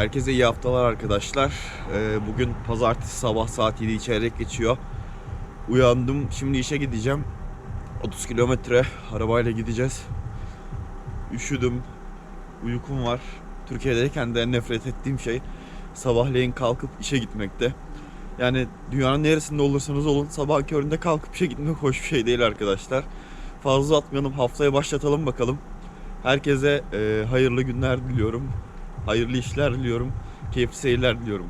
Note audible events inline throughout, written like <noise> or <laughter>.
Herkese iyi haftalar arkadaşlar. Ee, bugün pazartesi sabah saat 7 çeyrek geçiyor. Uyandım. Şimdi işe gideceğim. 30 kilometre arabayla gideceğiz. Üşüdüm. Uykum var. Türkiye'deyken de nefret ettiğim şey sabahleyin kalkıp işe gitmekte. Yani dünyanın neresinde olursanız olun sabah köründe kalkıp işe gitmek hoş bir şey değil arkadaşlar. Fazla atmayalım haftaya başlatalım bakalım. Herkese e, hayırlı günler diliyorum. Hayırlı işler diliyorum. Keyifli seyirler diliyorum.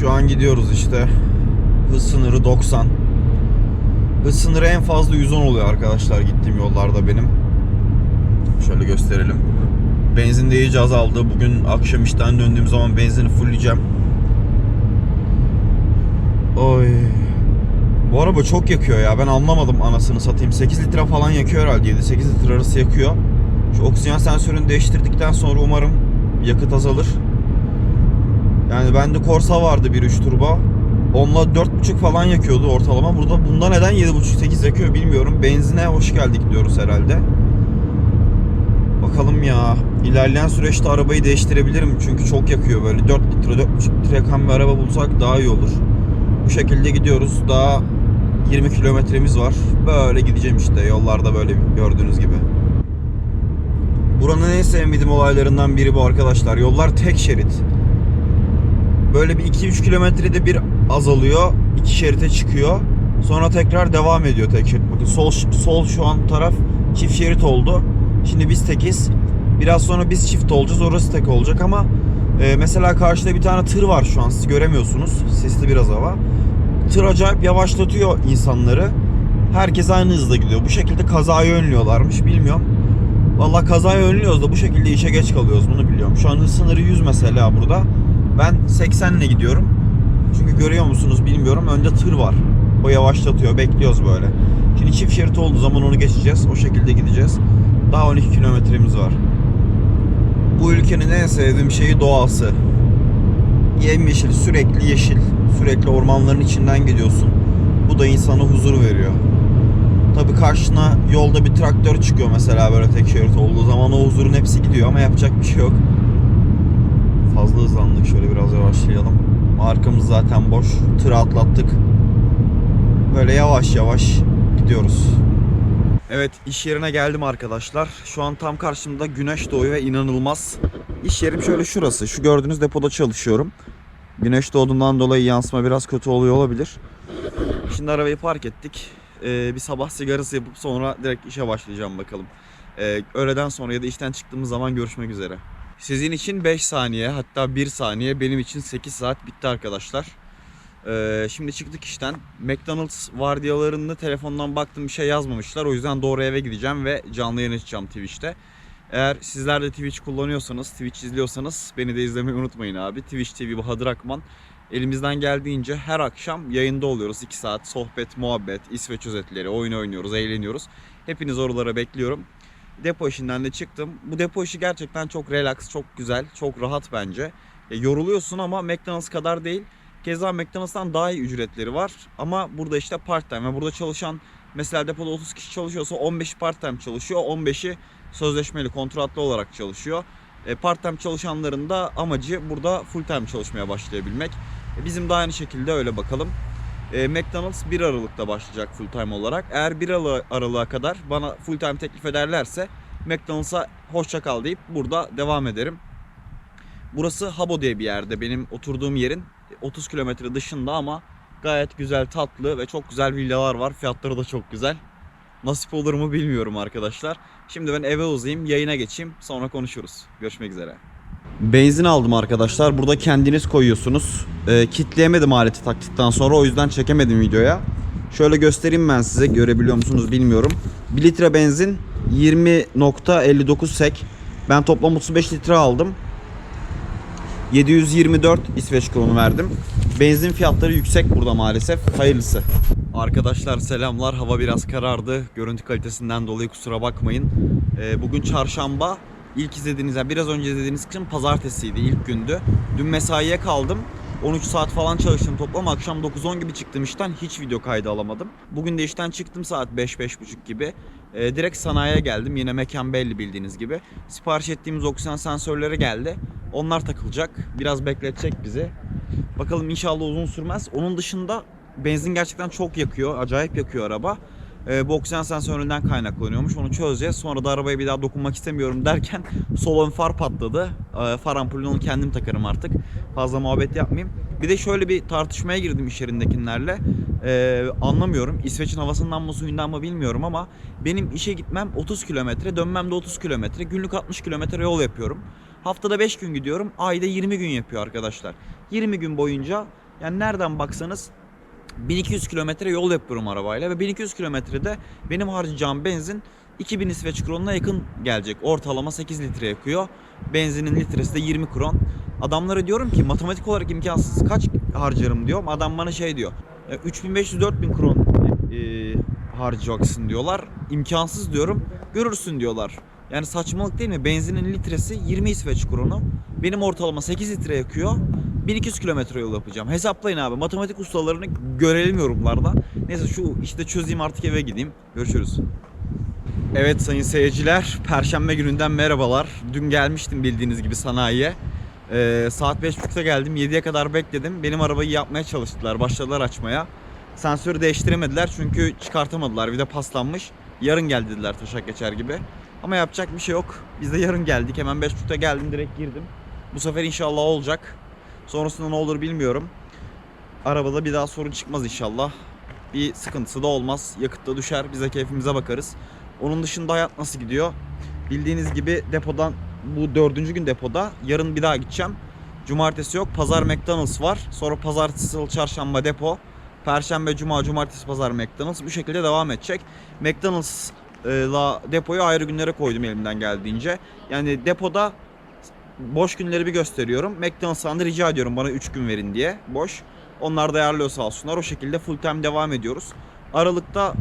Şu an gidiyoruz işte. Hız sınırı 90. Hız sınırı en fazla 110 oluyor arkadaşlar gittiğim yollarda benim. Şöyle gösterelim. Benzin de iyice azaldı. Bugün akşam işten döndüğüm zaman benzini fullleyeceğim. Oy. Bu araba çok yakıyor ya. Ben anlamadım anasını satayım. 8 litre falan yakıyor herhalde. 7-8 litre arası yakıyor. Şu oksijen sensörünü değiştirdikten sonra umarım yakıt azalır. Yani bende Corsa vardı 1.3 turbo. Onunla 4.5 falan yakıyordu ortalama. Burada bunda neden 7.5-8 yakıyor bilmiyorum. Benzine hoş geldik diyoruz herhalde. Bakalım ya. İlerleyen süreçte arabayı değiştirebilirim. Çünkü çok yakıyor böyle. 4 litre, 4.5 litre yakan bir araba bulsak daha iyi olur. Bu şekilde gidiyoruz. Daha 20 kilometremiz var. Böyle gideceğim işte yollarda böyle gördüğünüz gibi. Buranın en sevmediğim olaylarından biri bu arkadaşlar. Yollar tek şerit. Böyle bir 2-3 kilometrede bir azalıyor. iki şerite çıkıyor. Sonra tekrar devam ediyor tek şerit. Bakın sol, sol şu an taraf çift şerit oldu. Şimdi biz tekiz. Biraz sonra biz çift olacağız. Orası tek olacak ama e, mesela karşıda bir tane tır var şu an. Siz göremiyorsunuz. Sesli biraz hava. Tır acayip yavaşlatıyor insanları. Herkes aynı hızda gidiyor. Bu şekilde kazayı önlüyorlarmış. Bilmiyorum. Valla kazayı önlüyoruz da bu şekilde işe geç kalıyoruz bunu biliyorum. Şu an sınırı 100 mesela burada. Ben 80 ile gidiyorum. Çünkü görüyor musunuz bilmiyorum önde tır var. O yavaşlatıyor bekliyoruz böyle. Şimdi çift şerit olduğu zaman onu geçeceğiz. O şekilde gideceğiz. Daha 12 kilometremiz var. Bu ülkenin en sevdiğim şeyi doğası. Yemyeşil, sürekli yeşil. Sürekli ormanların içinden gidiyorsun. Bu da insana huzur veriyor. Tabii karşına yolda bir traktör çıkıyor mesela böyle tek şerit olduğu zaman o huzurun hepsi gidiyor ama yapacak bir şey yok. Fazla hızlandık şöyle biraz yavaşlayalım. Arkamız zaten boş. Tırı atlattık. Böyle yavaş yavaş gidiyoruz. Evet iş yerine geldim arkadaşlar. Şu an tam karşımda güneş doğuyor ve inanılmaz. İş yerim şöyle şurası. Şu gördüğünüz depoda çalışıyorum. Güneş doğduğundan dolayı yansıma biraz kötü oluyor olabilir. Şimdi arabayı park ettik. Ee, bir sabah sigarası yapıp sonra direkt işe başlayacağım bakalım. Ee, öğleden sonra ya da işten çıktığımız zaman görüşmek üzere. Sizin için 5 saniye hatta 1 saniye benim için 8 saat bitti arkadaşlar. Ee, şimdi çıktık işten. McDonald's vardiyalarında telefondan baktım bir şey yazmamışlar. O yüzden doğru eve gideceğim ve canlı yayın açacağım Twitch'te. Eğer sizler de Twitch kullanıyorsanız, Twitch izliyorsanız beni de izlemeyi unutmayın abi. Twitch TV Bahadır Akman. Elimizden geldiğince her akşam yayında oluyoruz. 2 saat sohbet, muhabbet, İsveç özetleri, oyun oynuyoruz, eğleniyoruz. Hepiniz oralara bekliyorum. Depo işinden de çıktım. Bu depo işi gerçekten çok relax, çok güzel, çok rahat bence. Ya yoruluyorsun ama McDonald's kadar değil. Keza McDonald's'tan daha iyi ücretleri var. Ama burada işte part time. Ve burada çalışan mesela depoda 30 kişi çalışıyorsa 15 part time çalışıyor. 15'i sözleşmeli, kontratlı olarak çalışıyor. E, part time çalışanların da amacı burada full time çalışmaya başlayabilmek. E, bizim de aynı şekilde öyle bakalım. E, McDonald's 1 Aralık'ta başlayacak full time olarak. Eğer 1 Aralı- Aralık'a kadar bana full time teklif ederlerse McDonald's'a hoşça kal deyip burada devam ederim. Burası Habo diye bir yerde. Benim oturduğum yerin 30 kilometre dışında ama gayet güzel, tatlı ve çok güzel villalar var. Fiyatları da çok güzel. Nasip olur mu bilmiyorum arkadaşlar. Şimdi ben eve uzayayım, yayına geçeyim. Sonra konuşuruz. Görüşmek üzere. Benzin aldım arkadaşlar. Burada kendiniz koyuyorsunuz. Ee, kitleyemedim aleti taktıktan sonra o yüzden çekemedim videoya. Şöyle göstereyim ben size görebiliyor musunuz bilmiyorum. 1 litre benzin 20.59 sek. Ben toplam 35 litre aldım. 724 İsveç kronu verdim. Benzin fiyatları yüksek burada maalesef. Hayırlısı. Arkadaşlar selamlar. Hava biraz karardı. Görüntü kalitesinden dolayı kusura bakmayın. Ee, bugün çarşamba. İlk izlediğiniz, yani biraz önce izlediğiniz kısım pazartesiydi, ilk gündü. Dün mesaiye kaldım. 13 saat falan çalıştım toplam. Akşam 9-10 gibi çıktım işten. Hiç video kaydı alamadım. Bugün de işten çıktım saat 5-5.30 gibi. Ee, direkt sanayiye geldim. Yine mekan belli bildiğiniz gibi. Sipariş ettiğimiz oksijen sensörleri geldi. Onlar takılacak. Biraz bekletecek bizi. Bakalım inşallah uzun sürmez. Onun dışında benzin gerçekten çok yakıyor. Acayip yakıyor araba. Ee, bu oksijen sensöründen kaynaklanıyormuş. Onu çözeceğiz. Sonra da arabaya bir daha dokunmak istemiyorum derken <laughs> sol ön far patladı. Ee, far ampulünü onu kendim takarım artık. Fazla muhabbet yapmayayım. Bir de şöyle bir tartışmaya girdim iş yerindekilerle. Ee, anlamıyorum. İsveç'in havasından mı suyundan mı bilmiyorum ama benim işe gitmem 30 kilometre, dönmem de 30 kilometre. Günlük 60 kilometre yol yapıyorum. Haftada 5 gün gidiyorum. Ayda 20 gün yapıyor arkadaşlar. 20 gün boyunca yani nereden baksanız 1200 kilometre yol yapıyorum arabayla ve 1200 kilometrede benim harcayacağım benzin 2000 İsveç kronuna yakın gelecek. Ortalama 8 litre yakıyor. Benzinin litresi de 20 kron. Adamlara diyorum ki matematik olarak imkansız kaç harcarım diyorum. Adam bana şey diyor. 3500-4000 kron e, harcayacaksın diyorlar. İmkansız diyorum. Görürsün diyorlar. Yani saçmalık değil mi? Benzinin litresi 20 İsveç kronu. Benim ortalama 8 litre yakıyor. 1200 kilometre yol yapacağım. Hesaplayın abi. Matematik ustalarını görelim yorumlarda. Neyse şu işte çözeyim artık eve gideyim. Görüşürüz. Evet sayın seyirciler. Perşembe gününden merhabalar. Dün gelmiştim bildiğiniz gibi sanayiye. Ee, saat 5.30'da geldim. 7'ye kadar bekledim. Benim arabayı yapmaya çalıştılar. Başladılar açmaya. Sensörü değiştiremediler çünkü çıkartamadılar. Bir de paslanmış. Yarın gel dediler taşak geçer gibi. Ama yapacak bir şey yok. Biz de yarın geldik. Hemen 5.30'da geldim direkt girdim. Bu sefer inşallah olacak. Sonrasında ne olur bilmiyorum. Arabada bir daha sorun çıkmaz inşallah. Bir sıkıntısı da olmaz. Yakıt düşer. Biz de keyfimize bakarız. Onun dışında hayat nasıl gidiyor? Bildiğiniz gibi depodan bu dördüncü gün depoda. Yarın bir daha gideceğim. Cumartesi yok. Pazar McDonald's var. Sonra pazartesi, salı, çarşamba depo. Perşembe, cuma, cumartesi, pazar McDonald's. Bu şekilde devam edecek. McDonald's'la depoyu ayrı günlere koydum elimden geldiğince. Yani depoda boş günleri bir gösteriyorum. McDonald's'tan da rica ediyorum bana 3 gün verin diye. Boş. Onlar da ayarlıyor sağ olsunlar. O şekilde full time devam ediyoruz. Aralıkta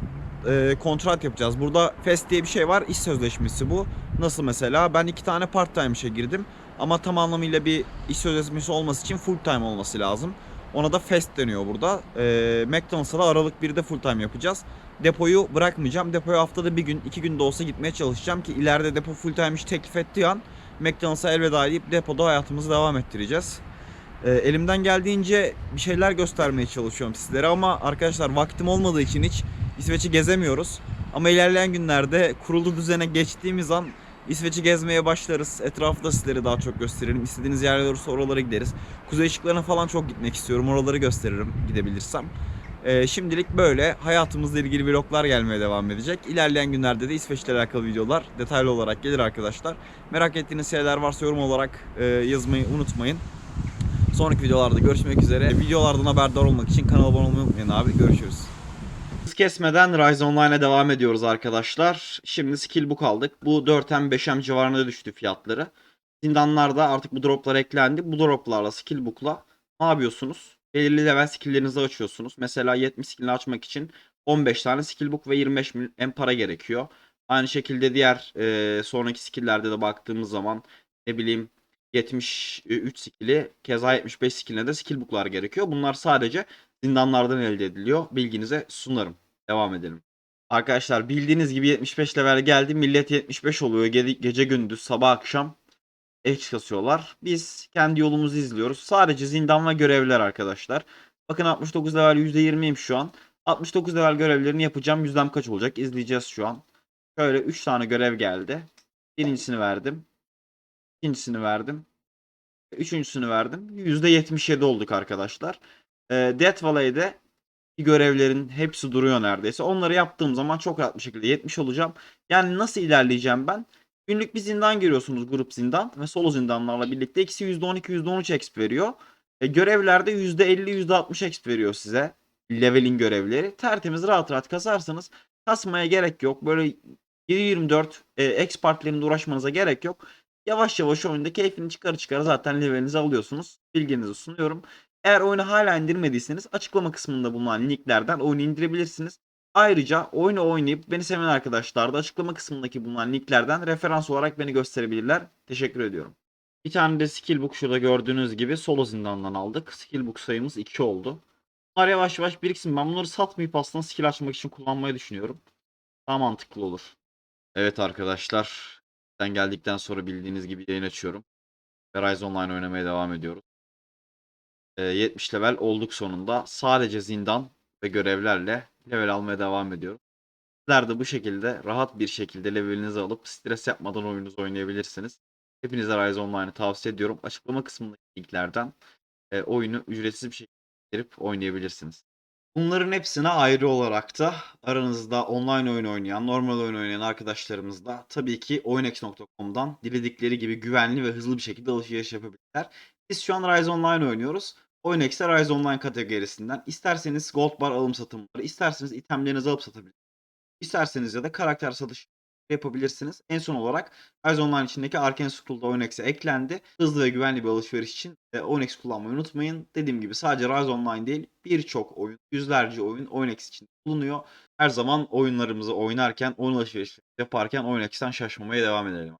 e, kontrat yapacağız. Burada fest diye bir şey var. İş sözleşmesi bu. Nasıl mesela? Ben iki tane part time işe girdim. Ama tam anlamıyla bir iş sözleşmesi olması için full time olması lazım. Ona da fest deniyor burada. E, McDonald's'a da Aralık 1'de full time yapacağız. Depoyu bırakmayacağım. Depoya haftada bir gün, iki gün de olsa gitmeye çalışacağım ki ileride depo full time iş teklif ettiği an McDonald's'a elveda deyip depoda hayatımızı devam ettireceğiz. Ee, elimden geldiğince bir şeyler göstermeye çalışıyorum sizlere ama arkadaşlar vaktim olmadığı için hiç İsveç'i gezemiyoruz. Ama ilerleyen günlerde kurulu düzene geçtiğimiz an İsveç'i gezmeye başlarız. Etrafta sizlere daha çok gösteririm. İstediğiniz yerler olursa oralara gideriz. Kuzey ışıklarına falan çok gitmek istiyorum. Oraları gösteririm gidebilirsem. Ee, şimdilik böyle hayatımızla ilgili vloglar gelmeye devam edecek. İlerleyen günlerde de İsveç'le alakalı videolar detaylı olarak gelir arkadaşlar. Merak ettiğiniz şeyler varsa yorum olarak e, yazmayı unutmayın. Sonraki videolarda görüşmek üzere. Videolardan haberdar olmak için kanala abone olmayı unutmayın abi. Görüşürüz. Kesmeden Rise Online'a devam ediyoruz arkadaşlar. Şimdi skillbook aldık. Bu 4M 5M civarında düştü fiyatları. Zindanlarda artık bu droplar eklendi. Bu droplarla skillbook'la ne yapıyorsunuz? Belirli level skill'lerinizi açıyorsunuz. Mesela 70 skill'ini açmak için 15 tane skillbook ve 25 M para gerekiyor. Aynı şekilde diğer e, sonraki skill'lerde de baktığımız zaman ne bileyim 73 skill'i keza 75 skill'ine de skillbook'lar gerekiyor. Bunlar sadece zindanlardan elde ediliyor. Bilginize sunarım. Devam edelim. Arkadaşlar bildiğiniz gibi 75 level geldi. Millet 75 oluyor. Ge- gece gündüz sabah akşam X kasıyorlar. Biz kendi yolumuzu izliyoruz. Sadece zindan ve görevler arkadaşlar. Bakın 69 level %20'yim şu an. 69 level görevlerini yapacağım. Yüzdem kaç olacak? İzleyeceğiz şu an. Şöyle 3 tane görev geldi. Birincisini verdim. İkincisini verdim. Üçüncüsünü verdim. %77 olduk arkadaşlar. E, Death Valley'de görevlerin hepsi duruyor neredeyse. Onları yaptığım zaman çok rahat bir şekilde 70 olacağım. Yani nasıl ilerleyeceğim ben? Günlük bir zindan giriyorsunuz grup zindan ve solo zindanlarla birlikte. İkisi %12 %13 exp veriyor. E, görevlerde %50 %60 exp veriyor size. Levelin görevleri. Tertemiz rahat rahat kasarsanız kasmaya gerek yok. Böyle 7-24 e, exp partilerinde uğraşmanıza gerek yok. Yavaş yavaş oyunda keyfini çıkar çıkar zaten levelinizi alıyorsunuz. Bilginizi sunuyorum. Eğer oyunu hala indirmediyseniz açıklama kısmında bulunan linklerden oyunu indirebilirsiniz. Ayrıca oyunu oynayıp beni seven arkadaşlar da açıklama kısmındaki bulunan linklerden referans olarak beni gösterebilirler. Teşekkür ediyorum. Bir tane de skillbook şurada gördüğünüz gibi solo zindandan aldık. Skillbook sayımız 2 oldu. Bunlar yavaş yavaş biriksin. Ben bunları satmayıp aslında skill açmak için kullanmayı düşünüyorum. Daha mantıklı olur. Evet arkadaşlar. Ben geldikten sonra bildiğiniz gibi yayın açıyorum. Ve Rise Online oynamaya devam ediyoruz. Ee, 70 level olduk sonunda. Sadece zindan ve görevlerle level almaya devam ediyorum. Sizler de bu şekilde rahat bir şekilde levelinizi alıp stres yapmadan oyununuzu oynayabilirsiniz. Hepinize Rise Online'ı tavsiye ediyorum. Açıklama kısmındaki linklerden e, oyunu ücretsiz bir şekilde girip oynayabilirsiniz. Bunların hepsine ayrı olarak da aranızda online oyun oynayan, normal oyun oynayan arkadaşlarımızla tabii ki oynex.com'dan diledikleri gibi güvenli ve hızlı bir şekilde alışveriş yapabilirler. Biz şu an Rise Online oynuyoruz. Oynex'te Rise Online kategorisinden isterseniz Gold Bar alım satımları, isterseniz itemlerinizi alıp satabilirsiniz. İsterseniz ya da karakter satış yapabilirsiniz. En son olarak Rise Online içindeki Arcane Scroll'da Oynex'e eklendi. Hızlı ve güvenli bir alışveriş için e, Oynex kullanmayı unutmayın. Dediğim gibi sadece Rise Online değil birçok oyun, yüzlerce oyun Oynex için bulunuyor. Her zaman oyunlarımızı oynarken, oyun alışverişi yaparken Oynex'ten şaşmamaya devam edelim.